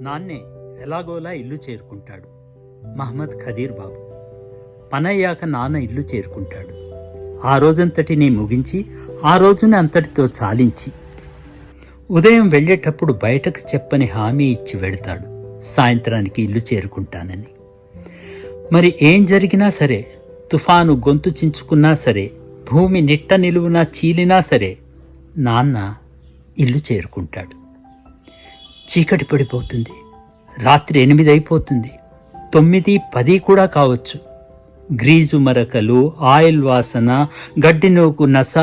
నాన్నే ఎలాగోలా ఇల్లు చేరుకుంటాడు. మహమ్మద్ ఖదీర్ బాబు. పనయ్యాక నాన్న ఇల్లు చేరుకుంటాడు. ఆ రోజంతటిని ముగించి ఆ రోజున అంతటితో చాలించి. ఉదయం వెళ్ళేటప్పుడు బయటకు చెప్పని హామీ ఇచ్చి వెళ్తాడు. సాయంత్రానికి ఇల్లు చేరుకుంటానని. మరి ఏం జరిగినా సరే తుఫాను గొంతు చించుకున్నా సరే భూమి నిట్ట నిలువునా చీలినా సరే నాన్న ఇల్లు చేరుకుంటాడు. చీకటి పడిపోతుంది. రాత్రి ఎనిమిది అయిపోతుంది. తొమ్మిది పది కూడా కావచ్చు. గ్రీజు మరకలు ఆయిల్ వాసన గడ్డినోకు నస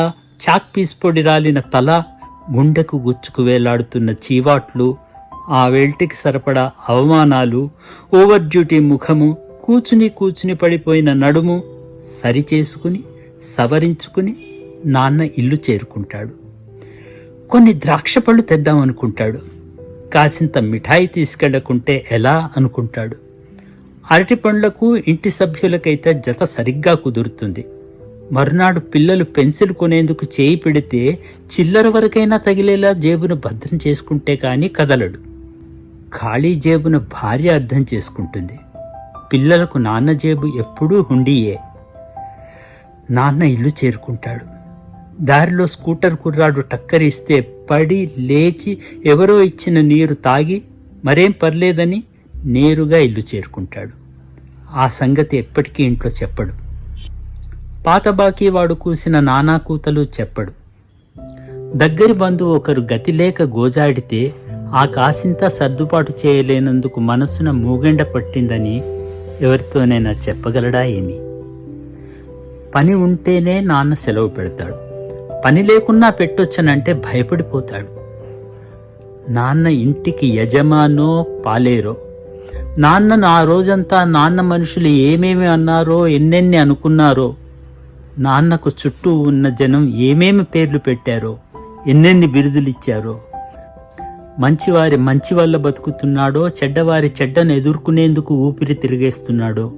చాక్ పీస్ పొడి రాలిన తల గుండెకు గుచ్చుకు వేలాడుతున్న చీవాట్లు ఆ వెల్టికి సరిపడా అవమానాలు ఓవర్ డ్యూటీ ముఖము కూచుని కూచుని పడిపోయిన నడుము సరిచేసుకుని సవరించుకుని నాన్న ఇల్లు చేరుకుంటాడు. కొన్ని ద్రాక్ష పళ్ళు తెద్దామనుకుంటాడు. కాసింత మిఠాయి తీసుకెళ్ళకుంటే ఎలా అనుకుంటాడు? అరటి పండ్లకు ఇంటి సభ్యులకైతే జత సరిగ్గా కుదురుతుంది. మరునాడు పిల్లలు పెన్సిల్ కొనేందుకు చేయి పెడితే చిల్లర వరకైనా తగిలేలా జేబును భద్రం చేసుకుంటే కానీ కదలడు. ఖాళీ జేబును భార్య అర్థం చేసుకుంటుంది. పిల్లలకు నాన్న జేబు ఎప్పుడూ హుండీయే. నాన్న ఇల్లు చేరుకుంటాడు. దారిలో స్కూటర్ కుర్రాడు టక్కరిస్తే పడి లేచి ఎవరో ఇచ్చిన నీరు తాగి మరేం పర్లేదని నేరుగా ఇల్లు చేరుకుంటాడు. ఆ సంగతి ఎప్పటికీ ఇంట్లో చెప్పడు. పాత బాకీ వాడు కూసిన నానా కూతలు చెప్పడు. దగ్గరి బంధువు ఒకరు గతి లేక గోజాడితే ఆ కాసింత సర్దుబాటు చేయలేనందుకు మనసున మూగెండ పట్టిందని ఎవరితోనైనా చెప్పగలడా ఏమి? పని ఉంటేనే నాన్న సెలవు పెడతాడు. పని లేకున్నా పెట్టొచ్చనంటే భయపడిపోతాడు. నాన్న ఇంటికి యజమానో పాలేరో? నాన్నను ఆ రోజంతా నాన్న మనుషులు ఏమేమి అన్నారో ఎన్నెన్ని అనుకున్నారో? నాన్నకు చుట్టూ ఉన్న జనం ఏమేమి పేర్లు పెట్టారో ఎన్నెన్ని బిరుదులిచ్చారో? మంచివారి మంచి వల్ల బతుకుతున్నాడో చెడ్డవారి చెడ్డను ఎదుర్కొనేందుకు ఊపిరి తిరిగేస్తున్నాడో?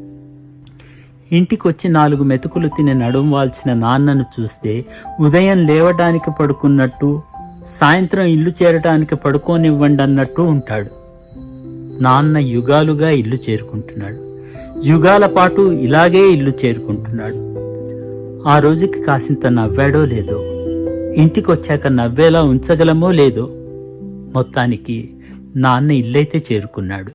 ఇంటికొచ్చి నాలుగు మెతుకులు తిని నడుంవాల్సిన నాన్నను చూస్తే ఉదయం లేవడానికి పడుకున్నట్టు సాయంత్రం ఇల్లు చేరటానికి పడుకోనివ్వండి అన్నట్టు ఉంటాడు. నాన్న యుగాలుగా ఇల్లు చేరుకుంటున్నాడు. యుగాల పాటు ఇలాగే ఇల్లు చేరుకుంటున్నాడు. ఆ రోజుకి కాసింత నవ్వాడో లేదో ఇంటికొచ్చాక నవ్వేలా ఉంచగలమో లేదో మొత్తానికి నాన్న ఇల్లైతే చేరుకున్నాడు.